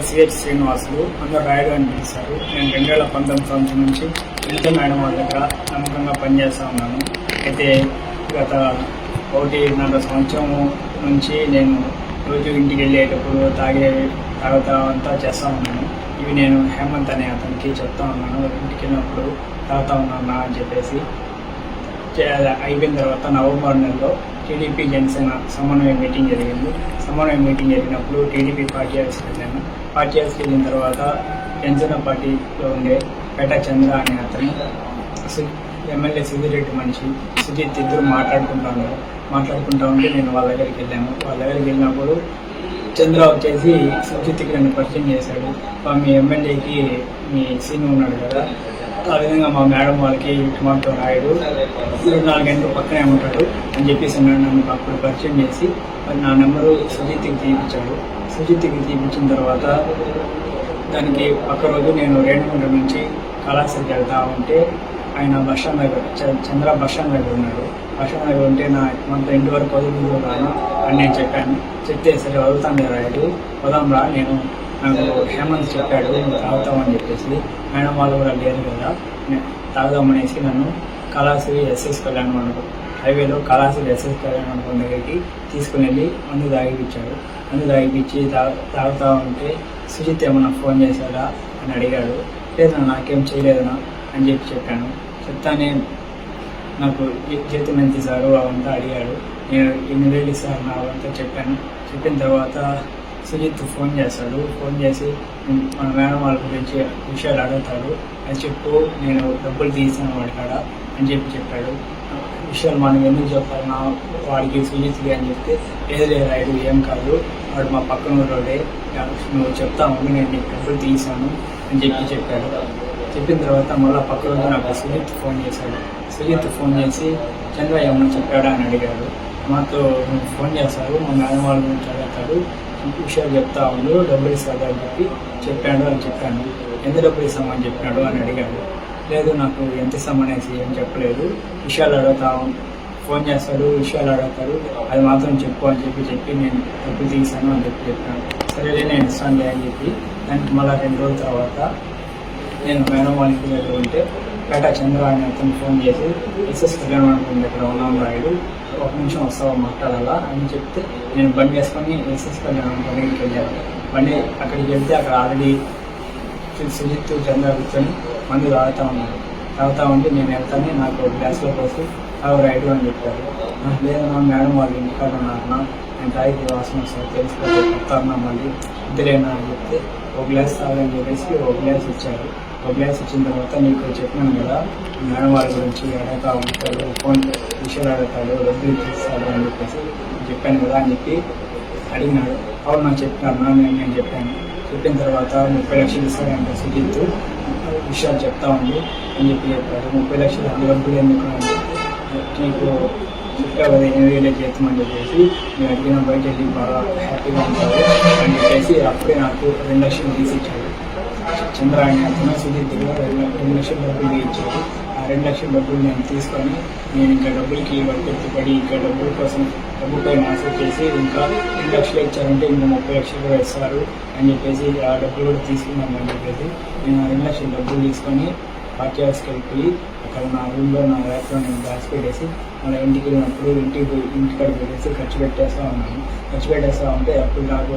పేరు సిహెచ్ శ్రీనివాసులు అందరూ రాయుడు అని నేను రెండు వేల పంతొమ్మిది సంవత్సరం నుంచి వినిత మేడం వాళ్ళ దగ్గర నమ్మకంగా పనిచేస్తూ ఉన్నాను. అయితే గత ఒకటిన్నర సంవత్సరం నుంచి నేను రోజు ఇంటికి వెళ్ళేటప్పుడు తాగే తాగుతా అంతా చేస్తూ ఉన్నాను. ఇవి నేను హేమంత్ అనే అతనికి చెప్తా ఉన్నాను. ఇంటికి వెళ్ళినప్పుడు తాగుతా ఉన్నాను అని చెప్పేసి అయిపోయిన తర్వాత నవంబర్ నెలలో టీడీపీ జనసేన సమన్వయ మీటింగ్ జరిగింది. సమన్వయ మీటింగ్ జరిగినప్పుడు టీడీపీ పార్టీ హౌస్కి నేను పార్టీ వెళ్ళిన తర్వాత జనసేన పార్టీలో ఉండే పేట చంద్ర అనే అతను ఎమ్మెల్యే సుధీరెడ్డి మనిషి సుజిత్ ఇద్దరు మాట్లాడుకుంటాను మాట్లాడుకుంటా ఉంటే నేను వాళ్ళ దగ్గరికి వెళ్ళాను. వాళ్ళ దగ్గరికి వెళ్ళినప్పుడు చంద్ర వచ్చేసి సుజిత్కి నన్ను పరిచయం చేశాడు. మీ ఎమ్మెల్యేకి మీ సీన్ ఉన్నాడు కదా ఆ విధంగా మా మేడం వాళ్ళకి మాతో రాయుడు. ఇరవై నాలుగు గంటలు పక్కనే ఉంటాడు. అని చెప్పేసి నన్ను నన్ను అప్పుడు పరిచయం చేసి మరి నా నెంబరు సుజిత్కి తీపించాడు సుజిత్కి తీపించిన తర్వాత దానికి పక్క రోజు నేను రేణుగుంట నుంచి కళాశాలకి వెళ్తా ఉంటే ఆయన బస్ స్టాండ్ దగ్గర చంద్ర బస్ స్టాండ్ దగ్గర ఉన్నాడు. బస్ స్టాండ్ దగ్గర ఉంటే నా మొత్తం ఇంటి వరకు వదులు రాను అని నేను చెప్పాను. చెప్తే సరే వదులుతాను రాయుడు వదాం రా నేను నాకు హేమంత్ చెప్పాడు తాగుతామని చెప్పేసి. ఆయన వాళ్ళు కూడా లేరు కదా తాగుదామనేసి నన్ను కళాశ్రీ ఎస్ఎస్ కళ్యాణ్ మండపం హైవేలో కళాశాల ఎస్ఎస్ కళ్యాణ్ దగ్గరికి తీసుకుని వెళ్ళి మందు తాగిపించాడు మందు తాగిపించి తా- తాగుతా ఉంటే సుజిత్ ఏమన్నా ఫోన్ చేశారా అని అడిగాడు. లేదు నాకేం చేయలేదనా అని చెప్పి చెప్పాను. చెప్తానే నాకు జీ- జీతం ఎంత ఇస్తారు అవంతా అడిగాడు. నేను ఎన్ని వేలు ఇస్తాను నా అవంతా చెప్పాను. చెప్పిన తర్వాత సుజిత్ ఫోన్ చేస్తాడు. ఫోన్ చేసి మన మేడం వాళ్ళ గురించి విషయాలు అడుగుతాడు. అది చెప్పు నేను డబ్బులు తీసాను వాడి కాడ అని చెప్పి చెప్పాడు. విషయాలు మనం ఎందుకు చెప్పాలన్నా వాడికి సీరియస్గా అని చెప్తే లేదు లేదు రైడు ఏం కాదు. వాడు మా పక్కన ఊరోడే నువ్వు చెప్తా ఉండి నేను నీకు డబ్బులు తీసాను అని చెప్పి చెప్పాడు. చెప్పిన తర్వాత మళ్ళీ పక్క రోజు నాకు సుజిత్ ఫోన్ చేశాడు. సుజిత్ ఫోన్ చేసి చంద్ర ఏమన్నా చెప్పాడా? అని అడిగాడు. మాతో ఫోన్ చేస్తారు మా మేడం వాళ్ళ గురించి అడుగుతాడు. విషయాలు చెప్తా ఉండు. డబ్బులు ఇస్తాడు అని చెప్పి చెప్పాడు అని చెప్పాను. ఎంత డబ్బులు ఇస్తామని చెప్పాడు అని అడిగాడు. లేదు నాకు ఎంత ఇస్తామనేసి ఏం చెప్పలేదు. విషయాలు అడుగుతాం ఫోన్ చేస్తాడు విషయాలు అడుగుతాడు. అది మాత్రం చెప్పు అని చెప్పి చెప్పి నేను డబ్బులు తీసాను అని చెప్పి చెప్పాను. సరేలే నేను ఇస్తానులే అని చెప్పి దానికి మళ్ళీ రెండు రోజుల తర్వాత నేను మేడం వాళ్ళ ఇంటి దగ్గర ఉంటే పేట చంద్ర అని అతను ఫోన్ చేసి ఎస్ఎస్ కళ్యాణ మండపం దగ్గర ఉన్నాం రాయుడు ఒక నిమిషం వస్తావా మాట్లాడాలా? అని చెప్తే నేను బండి వేసుకొని ఎస్ఎస్ కళ్యాణ మండపం దగ్గరికి వెళ్ళాను. బండి అక్కడికి వెళ్తే అక్కడ ఆల్రెడీ సుజిత్ చంద్ర కూర్చొని మందు తాగుతా ఉన్నారు. తాగుతా ఉంటే నేను వెళ్తానే నాకు ఒక గ్లాస్లో పోసి తాగు రైడు అని చెప్పారు. "నాకు లేదు నా మేడం వాళ్ళు ఇంటికాడ ఉన్నారన్నా నేను తాగి వాసన వస్తుంది తెలుసుకోవాలి చెప్తాను మళ్ళీ ఇద్దరేనా అని చెప్తే ఒక గ్లాస్ తాగని చెప్పేసి ఒక గ్లాస్ ఇచ్చారు. ఒక గ్లాస్ ఇచ్చిన తర్వాత నీకు చెప్పినాను కదా మేడం వాళ్ళ గురించి అడుగుతా ఉంటాడు ఫోన్ విషయాలు అడుగుతాడు డబ్బులు చేస్తాడు అని చెప్పేసి చెప్పాను కదా అని చెప్పి అడిగినాడు. అవును నాకు చెప్పినారు నేను నేను చెప్పాను. చెప్పిన తర్వాత ముప్పై లక్షలు ఇస్తాడంటే సుజిత్. విషయాలు చెప్తా ఉంది అని చెప్పి చెప్పారు ముప్పై లక్షలు అంత డబ్బులు ఎందుకు నీకు చెప్పావు పదిహేను ఎనిమిది వేలే జీతం చెప్పేసి నేను అడిగిన బయట వెళ్ళి బాగా హ్యాపీగా ఉంటావు అని చెప్పేసి అప్పుడే నాకు రెండు లక్షలు తీసి ఇచ్చాడు. చంద్ర అని అతను సుజిత్ కూడా రెండు రెండు లక్షల డబ్బులు ఇచ్చాడు. ఆ రెండు లక్షల డబ్బులు నేను తీసుకొని నేను ఇంకా డబ్బులకి పడి ఇంకా డబ్బుల కోసం డబ్బుపై ఆశ చేసి ఇంకా రెండు లక్షలు ఇచ్చారంటే ఇంకా ముప్పై లక్షలు కూడా ఇస్తారు అని చెప్పేసి ఆ డబ్బులు కూడా తీసుకున్నాను అని చెప్పేసి నేను ఆ రెండు లక్షల డబ్బులు తీసుకొని పార్టీ హౌస్కి వెళ్ళిపోయి అక్కడ నా రూమ్లో నా ర్యాక్లో నేను దాచి పెట్టేసి మళ్ళీ ఇంటికి వెళ్ళినప్పుడు ఇంటికి పోయి ఇంటికాడ పెట్టేసి ఖర్చు పెట్టేస్తూ ఉన్నాను. ఖర్చు పెట్టేస్తూ ఉంటే అప్పుడు నాకు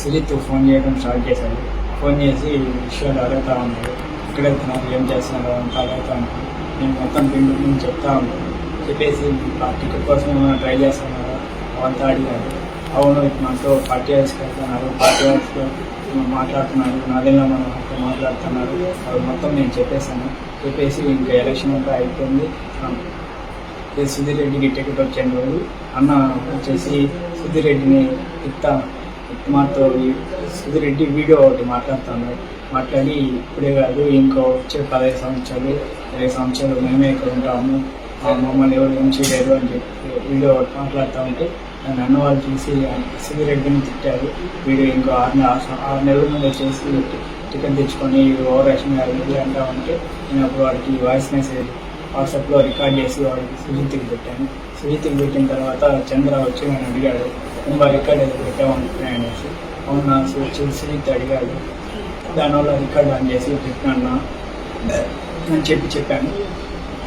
సుజిత్ ఫోన్ చేయడం స్టార్ట్ చేశాడు. ఫోన్ చేసి విషయాలు అడుగుతా ఉన్నాడు. ఎక్కడ వెళ్తున్నారు ఏం చేస్తున్నారు అని అడుగుతా నేను మొత్తం పిండి నేను చెప్తా ఉన్నాను చెప్పేసి పార్టీ టికెట్ కోసం ఏమైనా ట్రై చేస్తున్నారా అవంతా అడిగాడు అవును మాతో పార్టీ హౌస్కి వెళ్తున్నారు పార్టీ హౌస్లో మాట్లాడుతున్నారు నాదేళ్ళ మనం అక్కడ మాట్లాడుతున్నారు. అది మొత్తం నేను చెప్పేశాను. చెప్పేసి ఇంకా ఎలక్షన్ అంతా అయిపోయింది. ఈ సుధీర్ రెడ్డికి టికెట్ వచ్చాను రోజు అన్న వచ్చేసి సుధీర్ రెడ్డిని ఇస్తా మాతో సుధీర్ రెడ్డి వీడియో ఒకటి మాట్లాడుతున్నాడు. మాట్లాడి ఇప్పుడే కాదు ఇంకో వచ్చే పదహైదు సంవత్సరాలు ఇరవై సంవత్సరాలు మేమే ఇక్కడ ఉంటాము. ఆ మమ్మల్ని ఎవరు ఏం చేయలేరు అని చెప్పి వీడియో మాట్లాడుతూ ఉంటే నన్ను అన్న వాళ్ళు చూసి సుధీర్ రెడ్డిని తిట్టారు. వీడు ఇంకో ఆరు నెల ఆరు నెలల ముందు చేసి టికెట్ తెచ్చుకొని ఓవర్ యాక్షన్ ఇది అంటా ఉంటే నేను అప్పుడు వాడికి వాయిస్ మెసేజ్ వాట్సాప్లో రికార్డ్ చేసి వాడికి సుజిత్కి పెట్టాను. సుజిత్కి పెట్టిన తర్వాత చంద్ర వచ్చి నన్ను అడిగాడు ఇంకా రికార్డ్ ఏదో పెట్టామనుకున్నాను అనేసి. అవునా చూసి అడిగాడు దానివల్ల రికార్డ్ ఆన్ చేసి పెట్టినా అని చెప్పి చెప్పాను.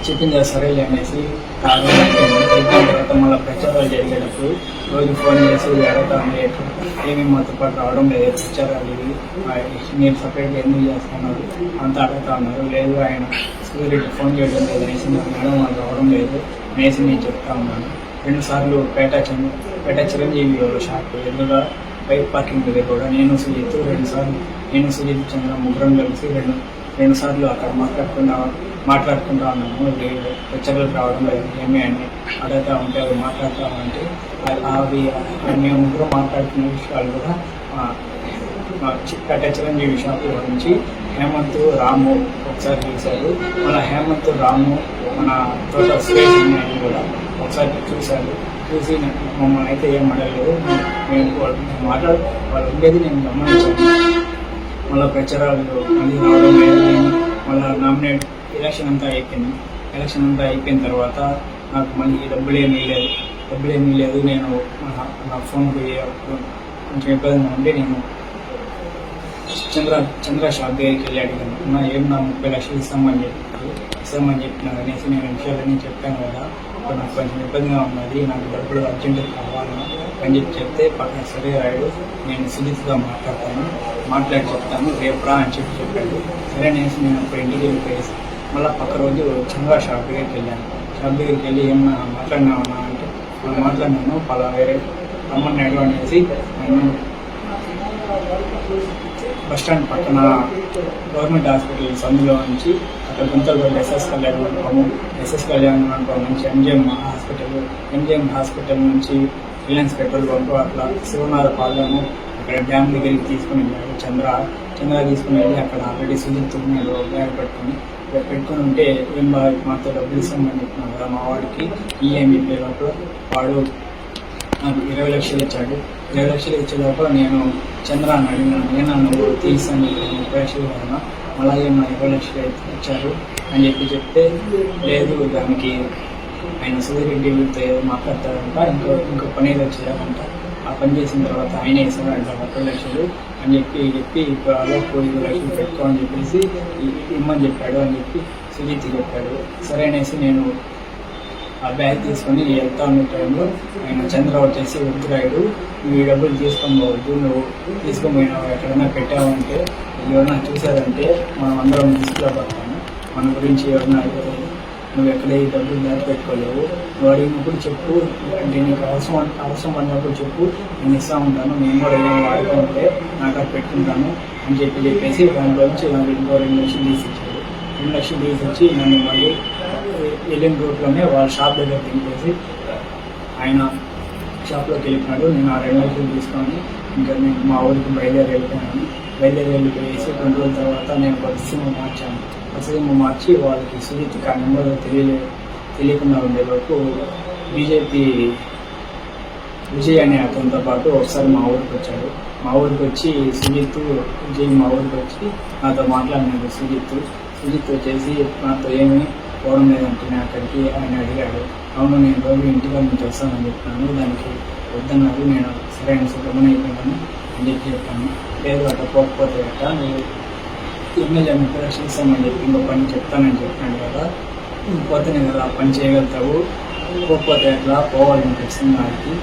చెప్పింది సరేలే అనేసి కాదు అయిపోయిన తర్వాత మళ్ళీ ప్రచారాలు జరిగేటప్పుడు రోజు ఫోన్ చేసి అడగతా లేదు మాతో పాటు రావడం లేదు ప్రచారాలు ఇవి మీరు సపరేట్గా ఎందుకు చేస్తున్నారు అంత అడుగుతా ఉన్నారు. లేదు ఆయన సూర్యుడికి ఫోన్ చేయడం లేదు అనేసి నాకు మేడం వాళ్ళు రావడం లేదు అనేసి నేను చెప్తా ఉన్నాను. రెండుసార్లు పేట పేట చిరంజీవి షాప్ ఎదురుగా బైక్ పార్కింగ్ దగ్గర కూడా నేను సుజిత్ రెండుసార్లు నేను సుజిత్ చంద్ర ముగ్గురం కలిసి రెండు రెండు సార్లు అక్కడ మాట్లాడుకుంటా మాట్లాడుకుంటా ఉన్నాము. లెక్చర్లు రావడం లేదు. ఏమి అని అడుగుతా ఉంటే అవి మాట్లాడతామంటే ఉంటే అవి- మేము ముగ్గురు మాట్లాడుకునే విషయాలు కూడా కట్ట చిరంజీవి షాప్ గురించి హేమంత్ రాము ఒకసారి చూశారు. మన హేమంత్ రాము మన తోట సురేష్ కూడా ఒకసారి చూశారు. చూసి మమ్మల్ని అయితే ఏం అడగలేదు. నేను వాళ్ళు మాట్లాడు వాళ్ళు ఉండేది నేను గమనించాను. మళ్ళీ ప్రచారాలు మళ్ళీ రావడం మళ్ళీ నామినేట్ ఎలక్షన్ అంతా అయిపోయింది. ఎలక్షన్ అంతా అయిపోయిన తర్వాత నాకు మళ్ళీ డబ్బులు ఏమీ లేదు డబ్బులు ఏమీ లేదు నేను నా- ఫోన్ ఫోన్కి అప్పుడు కొంచెం ఇబ్బందిగా ఉండి నేను చంద్ర చంద్ర షాప్ దగ్గరికి వెళ్ళి అడిగాను. నా ఏం నా ముప్పై లక్షలు ఇస్తామని చెప్పి ఇస్తామని చెప్పిన? అనేసి నేను విషయాలన్నీ చెప్పాను కదా. ఇప్పుడు నాకు కొంచెం ఇబ్బందిగా ఉన్నది. నాకు డబ్బులు అర్జెంటుగా కావాలి అని చెప్పి చెప్తే పక్కన సరే రాయుడు నేను సుజిత్గా మాట్లాడతాను మాట్లాడి చెప్తాను రేపు రా అని చెప్పి చెప్పాడు. సరే అనేసి నేను అప్పుడు ఇంటికి వెళ్ళిపోయేసి మళ్ళీ పక్క రోజు చంద్ర షాప్ దగ్గరికి వెళ్ళాను. షాప్ దగ్గరికి వెళ్ళి ఏమన్నా మాట్లాడినామన్నా అంటే "నేను మాట్లాడినాను పలా వేరే రమ్మన్నాడు అనేసి నేను బస్ స్టాండ్ పక్కన గవర్నమెంట్ హాస్పిటల్ సందులో నుంచి గుంతలు ఎస్ఎస్ కళ్యాణ్ మండపము ఎస్ఎస్ కళ్యాణ్ మండపం నుంచి ఎంజిఎం హాస్పిటల్ ఎంజిఎం హాస్పిటల్ నుంచి రిలయన్స్ పెట్రోల్ బంక్ అట్లా శివనాథ పాలెము అక్కడ డ్యామ్ దగ్గరికి తీసుకుని వెళ్ళాడు చంద్ర. చంద్ర తీసుకుని వెళ్ళి అక్కడ ఆల్రెడీ సుజిత్ తుమ్మిలో బ్యాగ్ పెట్టుకుని పెట్టుకుని ఉంటే ఏం బాగా మాతో డబ్బులు ఇస్తామని చెప్పినాం కదా మా వాడికి. ఈఎంఈపీ లోపల? వాడు నాకు ఇరవై లక్షలు ఇచ్చాడు. ఇరవై లక్షలు ఇచ్చే లోపల నేను చంద్రాన్ని అడిగినాను నేను నువ్వు తీసాను ముప్పై లక్షలు కదా అలాగే మా ఇరవై వచ్చారు అయితే ఇచ్చారు అని చెప్పి చెప్తే లేదు దానికి ఆయన సుధీరెడ్డి వీళ్ళతో మాట్లాడతారంట ఇంకో ఇంకో పని ఏదో చేయాలంట. ఆ పని చేసిన తర్వాత ఆయన వేసాడంట ముప్పై లక్షలు అని చెప్పి చెప్పి ఇప్పుడు అలోపు లక్షలు పెట్టుకో అని చెప్పేసి ఇమ్మని చెప్పాడు అని చెప్పి సుజీత్ చెప్పాడు. సరే అనేసి నేను ఆ బ్యాగ్ తీసుకొని వెళ్తా ఉన్న టైంలో ఆయన చంద్ర వచ్చేసి వద్దురాయుడు నువ్వు ఈ డబ్బులు తీసుకొని పోవద్దు నువ్వు తీసుకొని పోయినావు ఎక్కడైనా పెట్టావంటే ఎవరైనా చూసారంటే మనం అందరం తీసుకురా పడతాము మన గురించి ఎవరైనా నువ్వు ఎక్కడ ఈ డబ్బులు దాచిపెట్టుకోలేవు? నువ్వు అడిగినప్పుడు చెప్పు అంటే నీకు అవసరం అవసరం అన్నప్పుడు చెప్పు. నేను ఇస్తా ఉంటాను నేను కూడా ఏమైనా వాడుకుంటే నాకు అది పెట్టుకుంటాను అని చెప్పి చెప్పేసి దాంట్లో నుంచి నాకు ఇంకో రెండు లక్షలు తీసి ఇచ్చాడు. రెండు లక్షలు తీసి వచ్చి నన్ను మళ్ళీ వెళ్ళిన రూట్లోనే వాళ్ళ షాప్ దగ్గర దింపేసి ఆయన షాప్లోకి వెళ్ళినాడు నేను ఆ రెండు లక్షలు తీసుకొని ఇంకా నేను మా ఊరికి బయలుదేరి వెళ్ళిపోయాను. బయలుదేరి వెళ్ళిపోయేసి రెండు రోజుల తర్వాత నేను కొత్త సినిమా మార్చాను. కొత్త సిమ్ మార్చి వాళ్ళకి సుజిత్ ఆ నెంబర్ తెలియలే తెలియకుండా ఉండే వరకు బీజేపీ విజయ్ అనే అతనితో పాటు ఒకసారి మా ఊరికి వచ్చాడు. మా ఊరికి వచ్చి సుజిత్ విజయ్ మా ఊరికి వచ్చి నాతో మాట్లాడినాడు సుజిత్. సుజిత్ వచ్చేసి నాతో ఏమి పోవడం లేదంటే అక్కడికి ఆయన అడిగాడు అవును నేను రోజు ఇంటికి మీకు వస్తానని చెప్పాను. దానికి వద్దన్నారు. నేను సరే అని సుబ్రహ్మణ్య అయిపోయాను అని చెప్పి చెప్పాను. లేదు అట్లా పోకపోతే అట్ట నువ్వు ఎమ్మెల్యే ముప్పై చెప్పి ఇంకో పని చెప్తానని చెప్పాను కదా. పోతేనే కదా ఆ పని చేయగలుగుతావు. పోకపోతే ఎట్లా పోవాలి ఖచ్చితంగా వాడికి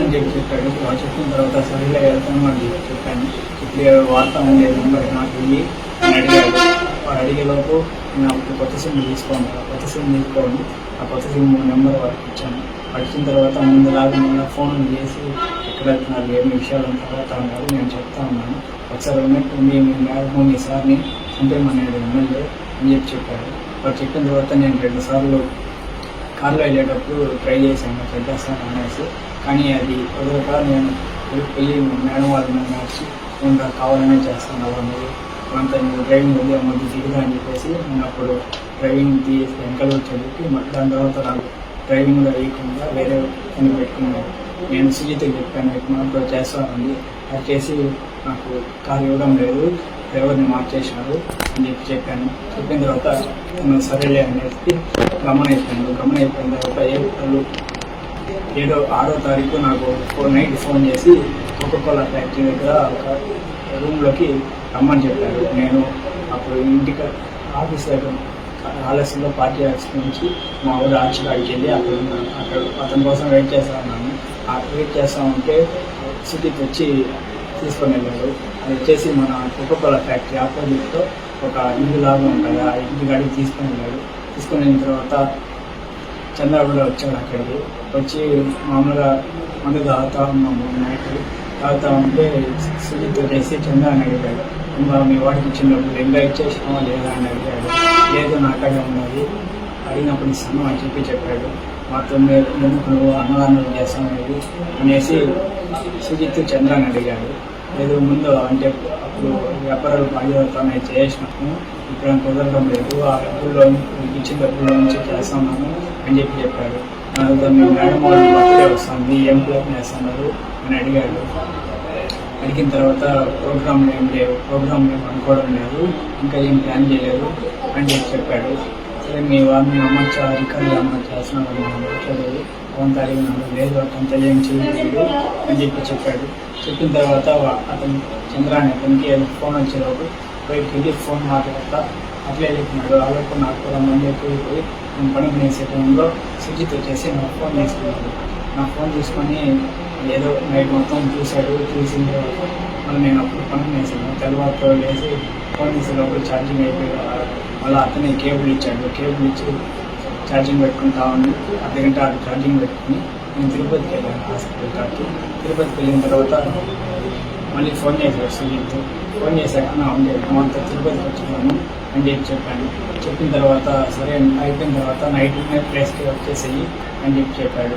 అని చెప్పి చెప్పాడు. వాడు చెప్పిన తర్వాత సరిగ్గా వెళ్తాను అని చెప్పి చెప్పాను. ఇప్పుడు వార్త ఉండేది నెంబర్ నాకు వెళ్ళి అడిగాడు. అడిగేలోపు నేను అప్పుడు కొత్త సిమ్ తీసుకోండి ఆ కొత్త సిమ్ తీసుకోండి. ఆ కొత్త సిమ్ నెంబర్ వాడికి ఇచ్చాను. పడిచిన తర్వాత తర్వాత ముందులాగా మళ్ళీ ఫోన్ చేసి ఎక్కడ వెళ్తున్నారు ఏమి విషయాలు తర్వాత అన్నారు. నేను చెప్తా ఉన్నాను. ఒకసారి ఉన్నట్టు మీ మీ మేడం మీ సార్ని చంపేమన్నాడు ఎమ్మెల్యే అని చెప్పి చెప్పాడు. వాడు చెప్పిన తర్వాత నేను రెండు సార్లు కార్లో వెళ్ళేటప్పుడు ట్రై చేశాను. చేస్తాను అనేసి. కానీ అది కుదరక నేను వెళ్ళి మేడం వాళ్ళని మార్చి ఇంకా కావాలనే చేస్తాను. వాళ్ళు అంత నువ్వు డ్రైవింగ్ వెళ్ళి మధ్య దిగుదా అని చెప్పేసి నేను అప్పుడు డ్రైవింగ్ తీసి వెనకాల వచ్చేది మళ్ళీ దాని తర్వాత నాకు డ్రైవింగ్లో వేయకుండా వేరే పని పెట్టుకున్నాను. నేను సుజిత్కి చెప్పాను ఇప్పుడు చేస్తానండి. అది చేసి నాకు కారు ఇవ్వడం లేదు డ్రైవర్ని మార్చేశారు అని చెప్పి చెప్పాను. చెప్పిన తర్వాత నేను సరేలే అనేసి గమన అయిపోయాను గమన అయిపోయిన తర్వాత ఏప్రిల్ ఏడో ఆరో తారీఖు నాకు ఫోర్ నైట్ ఫోన్ చేసి కోకోకోలా ఫ్యాక్టరీ దగ్గర ఒక రూమ్లోకి రమ్మని చెప్పారు. నేను అప్పుడు ఇంటికి ఆఫీస్ దగ్గర ఆలస్యంలో పార్టీ ఆఫీస్ నుంచి మా ఊరు ఆర్చికాడికి వెళ్ళి అక్కడ అక్కడ అతని కోసం వెయిట్ చేస్తా ఉన్నాను. ఆ వెయిట్ చేస్తా ఉంటే సిటీకి వచ్చి తీసుకొని వెళ్ళాడు అది వచ్చేసి మన కోకోకోలా ఫ్యాక్టరీ ఆపోజిట్లో ఒక ఇల్లు లాగా ఉంటుంది. ఆ ఇంటి గాడికి తీసుకొని వెళ్ళాడు తీసుకొని వెళ్ళిన తర్వాత చంద్రబాబు వచ్చాడు అక్కడికి. వచ్చి మామూలుగా మందు తాగుతా ఉన్నాము నైట్ తాగుతా ఉంటే సుజిత్ చేసి చంద్ర అని అడిగాడు మీ వాడికి చిన్నప్పుడు డబ్బులు ఇంకా ఇచ్చేసినావా లేదా అని అడిగాడు. లేదు నాకడే ఉన్నది. అడిగినప్పుడు ఇస్తాను అని చెప్పి చెప్పాడు. మాతో మీరు ఎందుకు నువ్వు అన్నదానం చేస్తాను అనేసి సుజిత్ చంద్ర అని అడిగాడు. లేదు ముందు అంటే అప్పుడు వ్యాపారాలు బాధ్యతనే చేసినాము ఇప్పుడు నాకు కుదరడం లేదు. ఆ డబ్బుల్లో ఇచ్చిన డబ్బుల్లో నుంచి చేస్తున్నాను అని చెప్పి చెప్పాడు. నాతో మీ మేడం వాళ్ళు వస్తుంది ఏం ప్లాన్ చేస్తున్నారు అని అడిగాడు. అడిగిన తర్వాత ప్రోగ్రామ్ ఏం లేవు ప్రోగ్రామ్ ఏం అనుకోవడం లేదు ఇంకా ఏం ప్లాన్ చేయలేదు అని చెప్పి చెప్పాడు. సరే మీ వారిని అమ్మచ్చా రికార్డు అమ్మచ్చా చేస్తున్నాను మాట్లాడేది కొంత అడిగినాడు లేదు అతను తెలియని చేయలేదు అని చెప్పి చెప్పాడు. చెప్పిన తర్వాత అతను చంద్రాన్ని అతనికి ఫోన్ వచ్చేలోపు పోయి వెళ్ళి ఫోన్ మాట్లాడతా. అట్లే చెప్పినాడు అలాగే నాకు కూడా మంది ఎక్కువ పోయి నేను పని చేసే టైంలో సుజిత్ వచ్చేసి నా ఫోన్ తీసుకున్నాడు. నా ఫోన్ తీసుకొని ఏదో నైట్ మొత్తం చూశాడు చూసిన తర్వాత మళ్ళీ నేను అప్పుడు పని వేసాను తర్వాత లేచి ఫోన్ చేసేటప్పుడు ఛార్జింగ్ అయిపోయి మళ్ళీ అతనే కేబుల్ ఇచ్చాడు. కేబుల్ ఇచ్చి ఛార్జింగ్ పెట్టుకుంటా ఉండి. అర్ధగంట అది ఛార్జింగ్ పెట్టుకుని నేను తిరుపతికి వెళ్ళాను హాస్పిటల్ కాడికి. తిరుపతికి వెళ్ళిన తర్వాత మళ్ళీ ఫోన్ చేశాడు సుజిత్. ఫోన్ చేశాక నా ఉండేది అంతా తిరుపతికి వచ్చినాను అని చెప్పి చెప్పాను? చెప్పిన తర్వాత సరే అయిపోయిన తర్వాత నైట్ ప్లేస్కి వచ్చేసేయి అని చెప్పి చెప్పాడు.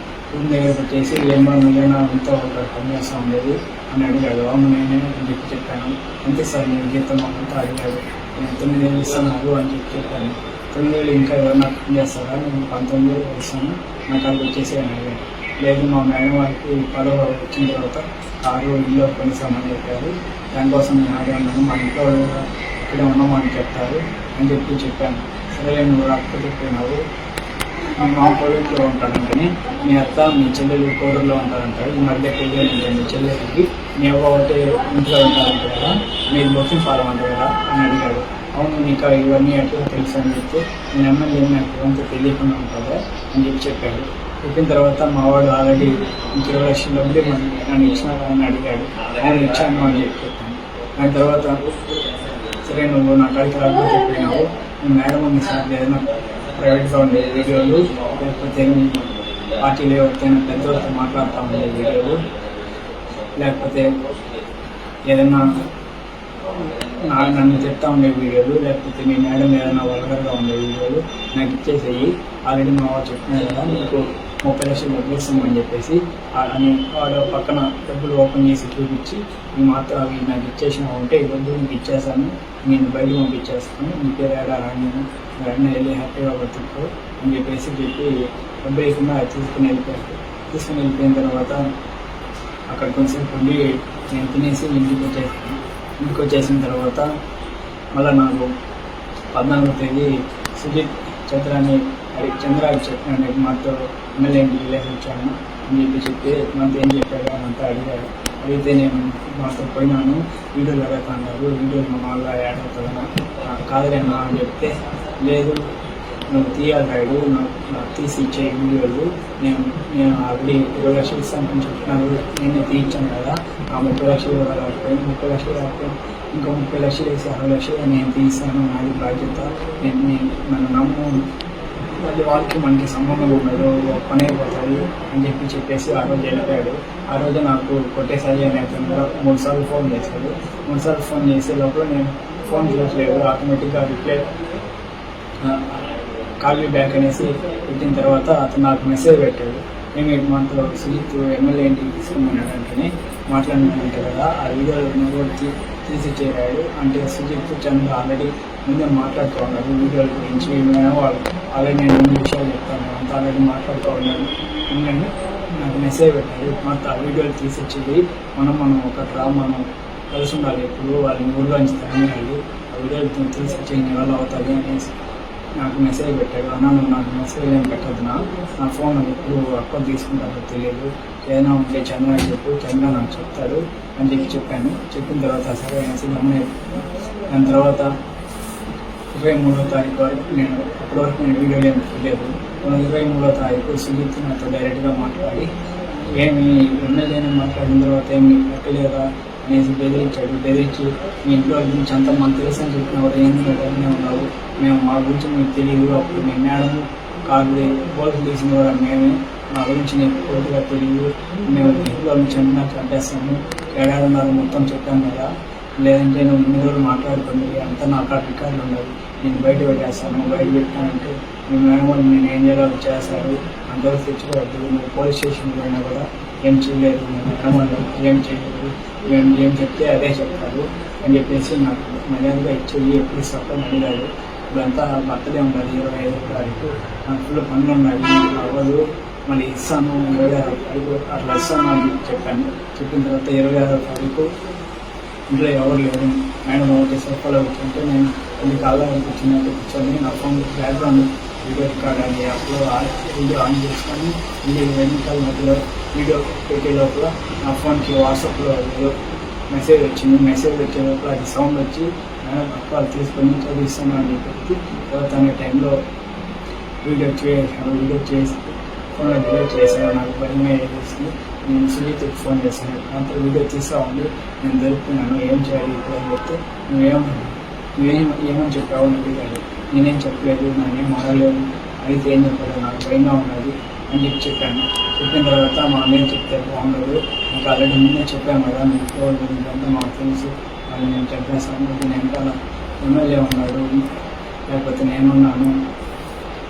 రూమ్ దగ్గరకు వచ్చేసి ఏమో నువ్వేనా అంతా ఒక పని చేస్తా ఉండేది అని అడిగాడు. అవును నేనే అని చెప్పి చెప్పాను? అంతే సార్ నేను జీతం అంతా అడిగాడు. నేను తొమ్మిది వేలు ఇస్తాను అని చెప్పి చెప్పాను. తొమ్మిది వేలు ఇంకా ఎవరన్నా పని చేస్తారా? నేను పంతొమ్మిది వేలు ఇస్తాను. నాకు అది వచ్చేసి అని అడిగాను లేదు మా మేడం వారికి పదవ వచ్చిన తర్వాత కారు ఇల్లు కొనిస్తామని చెప్పారు. దానికోసం నేను ఆడే ఉన్నాను. మా ఇంట్లో వాళ్ళు ఇక్కడే ఉన్నామని చెప్తారు అని చెప్పి చెప్పాను. సరే నువ్వు రాకపోతే చెప్పినావు. మా కోవిడ్లో ఉంటాడంటని మీ అత్త మీ చెల్లెలు కోడూరులో ఉంటారంటారు ఈ మధ్య పెళ్ళి మీ చెల్లెలకి మీ అవ్వ ఒకటే ఇంట్లో ఉంటారంట కదా మీరు బొక్కింగ్ ఫాలో అంటారు కదా అని అడిగాడు. అవును మీకు ఇవన్నీ ఎట్లా తెలుసు అని చెప్తే నేను ఎమ్మెల్యే నాకు అంత తెలియకుండా ఉంటుందా అని చెప్పి చెప్పాడు. చెప్పిన తర్వాత మా వాడు ఆల్రెడీ ఇంక ఇరవై లక్షల డబ్బులు మనం నన్ను ఇచ్చినారా అని అడిగాడు. నేను ఇచ్చాను అని చెప్పి చెప్పాను. దాని తర్వాత సరే నువ్వు నా కాడికి రాకపోతే చెప్పినావు. నేను మేడం ఉంది సార్ ఏదైనా ప్రైవేట్గా ఉండే వీడియోలు లేకపోతే పార్టీలు ఎవరికైనా పెద్దవాళ్ళతో మాట్లాడుతూ ఉండే వీడియోలు లేకపోతే ఏదైనా నాకు నన్ను చెప్తా ఉండే వీడియోలు లేకపోతే మీ మేడం ఏదైనా వల్గర్గా ఉండే వీడియోలు నాకు ఇచ్చేసేయి. ఆల్రెడీ మా వాళ్ళు చెప్పినారు కదా మీకు ముప్పై లక్షలు డబ్బులు చెప్పేసి అని వాడు పక్కన డబ్బులు ఓపెన్ చేసి చూపించి ఈ మాత్రం అవి నాకు ఇచ్చేసినా ఉంటే ఇవ్వద్దు నీకు ఇచ్చేసాను నేను బయటకు పంపించేస్తాను. నీ పేరు ఏడా రాను వెంటనే వెళ్ళి హ్యాపీగా బతుకు అని చెప్పేసి చెప్పి డబ్బు వేయకుండా తీసుకుని వెళ్ళిపోయాడు. తీసుకుని వెళ్ళిపోయిన తర్వాత అక్కడ కొంచెంసేపు ఉండి నేను తినేసి ఇంటికి వచ్చేసాను. ఇంటికి వచ్చేసిన తర్వాత మళ్ళీ నాకు పద్నాలుగో తేదీ సుజిత్ చంద్రాన్ని అది చంద్రబాబు చెప్పినాడు మాతో ఎమ్మెల్యే ఇంటికి వచ్చాను అని చెప్పి చెప్తే మాతో ఏం చెప్పాడు అని అంతా అడిగాడు అడిగితే నేను మాతో పోయినాను. వీడియోలు అడుగుతున్నారు వీడియోలు మా వల్ల యాడ్ అవుతుందా కాదులేనా అని చెప్తే లేదు నువ్వు తీయాలి నాకు నాకు తీసి ఇచ్చే వీడియోలు నేను నేను ఆల్రెడీ ఇరవై లక్షలు ఇస్తానని చెప్తున్నాను నేనే తీయించాను కదా. ఆ ముప్పై లక్షలు రాకపోయి ముప్పై లక్షలు రాకపోయి ఇంకా ముప్పై లక్షలు వేసి అరవై లక్షలు నేను తీస్తాను. నాది బాధ్యత. నేను నేను నన్ను నమ్ము. మళ్ళీ వాళ్ళకి మనకి సంబంధం ఉండదు పని అయిపోతుంది అని చెప్పి చెప్పేసి ఆ రోజు వెళ్ళిపోయాడు. ఆ రోజు నాకు కొట్టేసారి అనే అతను మూడు సార్లు ఫోన్ చేశాడు. మూడు సార్లు ఫోన్ చేసే లోపల నేను ఫోన్ చూసలేదు ఆటోమేటిక్గా రిప్లై కాల్ బ్యాక్ అనేసి పెట్టిన తర్వాత అతను నాకు మెసేజ్ పెట్టాడు. మేము ఎయిట్ మంత్ సుజిత్ ఎమ్మెల్యే ఇంటికి తీసుకున్నాడు అంటే మాట్లాడినాడంట కదా. ఆ వీడియోలో కూడా తీసి చేరాడు. అంటే సుజిత్ చంద్ర ఆల్రెడీ ముందే మాట్లాడుతూ ఉన్నారు. వీడియోల గురించి ఏమైనా వాళ్ళు. అలాగే నేను ముందు విషయాలు చెప్తాను. అంతా ఆల్రెడీ మాట్లాడుతూ ఉన్నాను ఎందుకంటే నాకు మెసేజ్ పెట్టారు. మొత్తం ఆ వీడియోలు తీసిచ్చింది మనం మనం ఒక మనం కలిసి ఉండాలి ఎప్పుడు. వాళ్ళని ఊళ్ళోంచి తరలి ఆ వీడియోలు తీసిచ్చే వాళ్ళు అవుతుంది అనేసి నాకు మెసేజ్ పెట్టాడు అన్న నువ్వు నాకు మెసేజ్ ఏం పెట్టద్దు నా నా ఫోన్ ఎప్పుడు అక్కడ తీసుకుంటారో తెలియదు. ఏదైనా ఉంటే చంద్ర అని చెప్పు. చంద్ర నాకు చెప్తాడు అని చెప్పి చెప్పాను. చెప్పిన తర్వాత సరే అనేసి గమని దాని తర్వాత ఇరవై మూడో తారీఖు వరకు నేను ఇప్పటివరకు నేను వీడియో ఏమి చూడలేదు. ఇరవై మూడో తారీఖు సుజిత్ నాతో డైరెక్ట్గా మాట్లాడి ఏమి ఉన్నదేని మాట్లాడిన తర్వాత ఏమి పెట్టలేదా? అనేసి బెదిరించాడు. బెదిరించి మీ ఇంట్లో గురించి అంతా మాకు తెలుసు అని చెప్పిన వారు ఏం అనే ఉన్నావు మేము మా గురించి మీకు తెలియదు. అప్పుడు మీ మేడం కాదు పోలీసులు తీసిన వారు మేమే. మా గురించి నీకు పూర్తిగా తెలియదు. మేము ఇంట్లో నుంచి అన్నా చంపేస్తాము ఏడాదిన్నర మొత్తం చెప్పాను కదా. లేదంటే నువ్వు ఇన్ని రోజులు మాట్లాడుతుంది అంతా నాకు కాడ రికార్డులు ఉండదు నేను బయట పెట్టేస్తాను బయట పెట్టానంటే మీ మేడం వాళ్ళు నేను ఏం చేయాలో చేస్తారు? అందరూ తెచ్చుకోవద్దు మీరు పోలీస్ స్టేషన్ పోయినా కూడా ఏం చేయలేదు మీ మేడం వాళ్ళు ఏం చేయలేదు ఏం ఏం చెప్తే అదే చెప్తారు అని చెప్పేసి నాకు మర్యాదగా ఇచ్చేది ఎప్పుడు సఫలం అడిగాడు ఇప్పుడంతా బర్త్డే ఉండాలి ఇరవై ఐదో తారీఖు. నాకు ఫుల్ పనులు ఉన్నాయి అవ్వదు మళ్ళీ ఇస్తాను ఇరవై ఆరో తారీఖు అట్లా ఇస్తాను అని చెప్పాను. చెప్పిన తర్వాత ఇరవై ఆరో తారీఖు ఇంట్లో ఎవరు లేరు మేడం ఒకటి సపోర్ట్ అవుతుంటే నేను కొన్ని కాలం కూర్చున్నట్టు కూర్చొని నా ఫోన్ బ్యాక్గ్రౌండ్ వీడియో రికార్డ్ అని అప్పుడు వీడియో ఆన్ చేసుకొని వీడియో వెనకాల మధ్యలో వీడియో పెట్టే లోపల నా ఫోన్కి వాట్సాప్లో ఏదో మెసేజ్ వచ్చింది. మెసేజ్ వచ్చే లోపల అది సౌండ్ వచ్చి మేడం అక్కడ తీసుకొని చదివిస్తాను అని చెప్పి తర్వాత అనే టైంలో వీడియో చేశాను వీడియో చేసి ఫోన్లో వీడియో చేశాను. నాకు భయం వేసి నేను సునీతకి ఫోన్ చేశాను. అంత వీడియో తీసా ఉంది నేను దొరుకుతున్నాను ఏం చేయాలి ఇప్పుడు? అని చెప్తే నువ్వేమన్నా నువ్వేం ఏమని చెప్పావు అని అడిగాడు నేనేం చెప్పలేదు నన్నేం మారలేదు అయితే ఏం చెప్పలేదు నాకు భయంగా ఉన్నది అని చెప్పి చెప్పాను. చెప్పిన తర్వాత మా అన్నయ్య చెప్తే బాగుండదు నాకు ఆల్రెడీ ముందే చెప్పాను కదా మీ ఫోన్ గురించి మాకు తెలుసు. వాళ్ళు నేను చెప్పేస్తాను నేను వెనకాల ఎమ్మెల్యే ఉన్నాడు? లేకపోతే నేనున్నాను?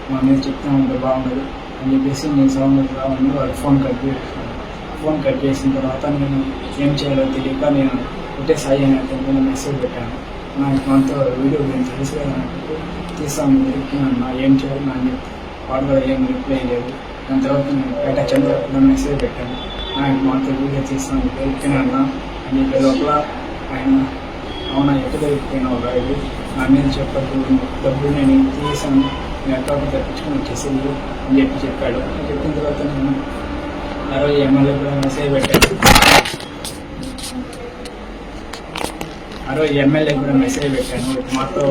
మా అన్నయ్య చెప్తా ఉంటే బాగుండదు అని చెప్పేసి నేను సౌండ్ రావని వాడు ఫోన్ కట్ చేసాను ఫోన్ కట్ చేసిన తర్వాత నేను ఏం చేయాలో తెలియక నేను ఒకటే సాయి అనే మెసేజ్ పెట్టాను. నాకు కొంత వీడియో గురించి తెలుసు తీసాము నాకు నా ఏం చేయాలి నా వాడు కూడా ఏం రిప్లై లేదు. దాని తర్వాత నేను బయట చంద్ర మెసేజ్ పెట్టాను. నాకు మనతో వీడియో తీస్తాను దొరికినా అని లోపల ఆయన అవునా ఎక్కడ దొరికిపోయినావు రాయుడు నా మీద చెప్పద్దు డబ్బులు నేను తీసాను నేను అకౌంట్ తెప్పించుకొని వచ్చేసింది అని చెప్పి చెప్పాడు. చెప్పిన తర్వాత నేను ఆ రోజు ఎమ్మెల్యే కూడా మెసేజ్ పెట్టాను. ఆ రోజు ఎమ్మెల్యే కూడా మెసేజ్ పెట్టాను మాతో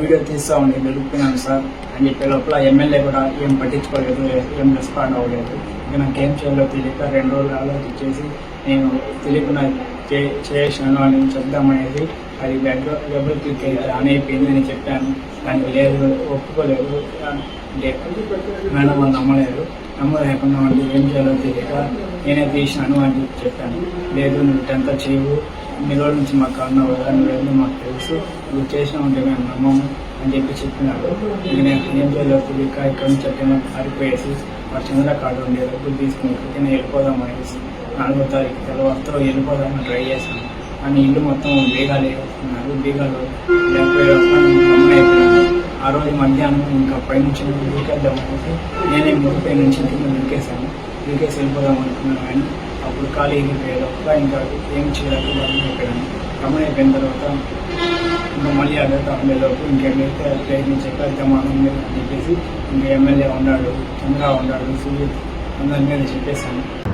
వీడియో తీస్తా ఉండి దొరుకుతున్నాను సార్ అని చెప్పే లోపల ఎమ్మెల్యే కూడా ఏం పట్టించుకోలేదు ఏం రెస్పాండ్ అవ్వలేదు. ఇక నాకు ఏం చేయాలో తెలియక రెండు రోజులు ఆలోచించేసి నేను తెలియకుండా చే చేసాను అని చెప్దామనేది అది బెడ్ డబుల్ క్లిక్ అయితే ఆన్ అయిపోయింది అని చెప్పాను. దానికి లేదు ఒప్పుకోలేదు. అంటే మేడం వాళ్ళు నమ్మలేదు. నమ్మలేకుండా ఏం చేయాలో తెలియక నేనే తీసినాను అని చెప్పాను. లేదు నువ్వు ఇటంతా చేయవు. ఇన్ని నుంచి మాకు అన్న కదా మాకు తెలుసు. నువ్వు చేసినా ఉంటే మేము నమ్మము అని చెప్పి చెప్పినాడు ఇక నేను ఏం చేయలేదు తెలియక ఇక్కడ నుంచి ఎక్కడైనా పారిపోయేసి మా చంద్ర కార్డు ఉండే డబ్బులు తీసుకుని ఎక్కడికైనా వెళ్ళిపోదాం అనేసి నాలుగో తారీఖు తెల్లవారుతో వెళ్ళిపోదామని ట్రై చేశాను. కానీ ఇల్లు మొత్తం బీగాలు వేస్తున్నారు బీగాలు గమనైపోయాను ఆ రోజు మధ్యాహ్నం ఇంకా పైనుంచి దిగేద్దాం అనేసి నేనే మూడు నుంచి కింద దిగేశాను దిగేసి వెళ్ళిపోదాం అనుకున్నాను కానీ అప్పుడు ఖాళీ ఎగిరిపోయారు ఇంకా ఏం చేయాలి అమ్మ అయిపోయిన తర్వాత ఇంకా మళ్ళీ అదే ఉండేలోపు ఇంకేమైతే ప్రయత్నించాక అయితే మీద అని చెప్పేసి ఇంకా ఎమ్మెల్యే ఉన్నాడు చంద్ర ఉన్నాడు సూర్య అందరి మీద చెప్పేశాను